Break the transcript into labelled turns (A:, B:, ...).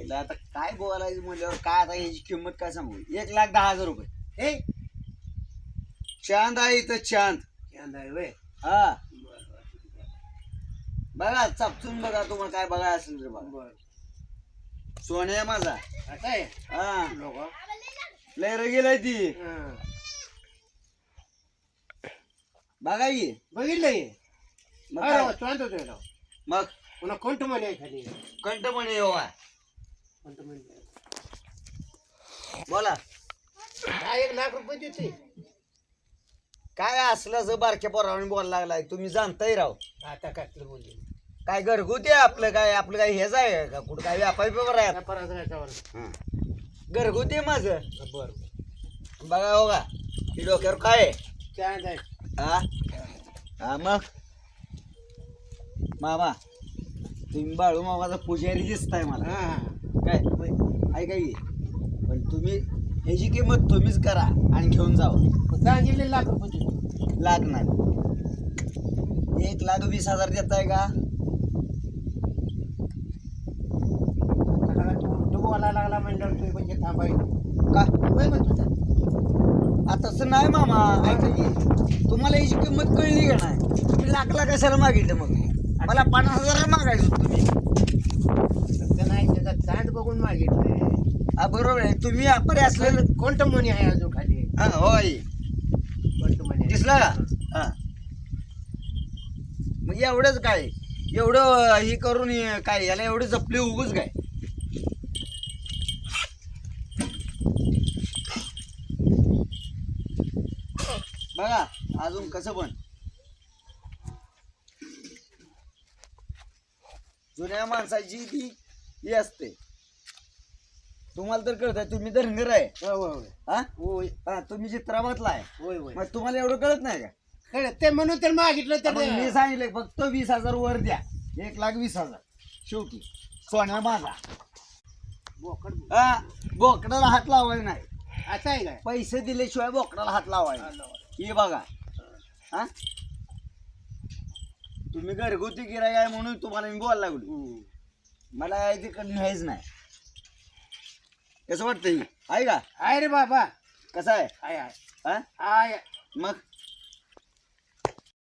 A: यायला आता काय बोलायचं म्हणल्यावर काय आता याची किंमत काय सांगू? एक लाख दहा हजार रुपये.
B: हे?
A: चांद आहे इथं चांद.
B: चांद आहे व्हय.
A: हा. बघा चापचून बघा तुम्हाला काय बघा असेल रे बघा. सोने माझा.
B: असं आहे?
A: हा.
B: लोक
A: लय गेलाय ती.
B: हं.
A: बघा की.
B: बघितलं हे
A: मग काय?
B: चांद पुन्हा कोणतं म्हणे खाली.
A: कंठ म्हणे आहे. बोला.
B: दहा एक लाख रुपये देते
A: काय असलं असं बारक्या पोरावणी बोलायला लागलाय? तुम्ही जाणताय राव.
B: आता काय बोलले.
A: काय घरगुती आहे आपलं काय? आपलं काय हेच आहे का? कुठं काय व्यापारी पेपर आहे
B: याच्यावर
A: हा. घरगुती आहे माझं.
B: बरं
A: बघा हो का? ही डोक्यावर काय आहे?
B: आहे
A: हा? हा मग? मामा तुम्ही बाळू मामाचा पुजारी दिसताय मला.
B: हा.
A: काय ऐका की. पण तुम्ही ह्याची किंमत तुम्हीच करा आणि घेऊन जावा.
B: सांगितले लाख रुपये देतो.
A: लाख नाही. एक लाख वीस हजार देताय का?
B: सकाळला तू डुबवायला लागला म्हणल्यावर तू म्हणजे थांबायचं
A: का?
B: होय म्हणतो त्या.
A: आता तसं नाही मामा ऐका की. तुम्हाला याची किंमत कळली का नाही? तुम्ही लाख लाख कशाला मागितलं मग? मला पन्नास हजार मागायचं तुम्ही.
B: बघून
A: बरोबर आहे. तुम्ही आपण असलेलं
B: कोणतं मनी आहे अजून खाली?
A: हा हो आई
B: कोणतं मनी?
A: दिसला का? हा. मग एवढंच काय? एवढं हे करून काय? याला एवढे जपले उगच काय? बघा अजून कसं पण. जुन्या माणसाची ती ही असते. तुम्हाला तर कळत आहे तुम्ही धनगर आहे.
B: होय होय होय.
A: हा?
B: होय.
A: हा तुम्ही चित्राबादला आहे.
B: होय होय.
A: मग तुम्हाला एवढं कळत नाही का?
B: कळलं, ते म्हणून तर मागितलं तर
A: मग मी सांगितलं फक्त वीस हजार वर द्या. एक लाख वीस हजार. शेवटी सोन्या माझा.
B: बोकड
A: हा बोकडाला हात लावायचा नाही.
B: असं आहे काय?
A: पैसे दिल्याशिवाय बोकडाला हात लावायचा हे बघा. हा? तुम्ही घरगुती गिराय आहे म्हणून तुम्हाला मी बोलायला लागलो.
B: हम्म.
A: मला तिकडे न्यायच नाही. कसं वाटतं ही आहे का?
B: आहे रे बाबा.
A: कसं हा?
B: आहे.
A: मग?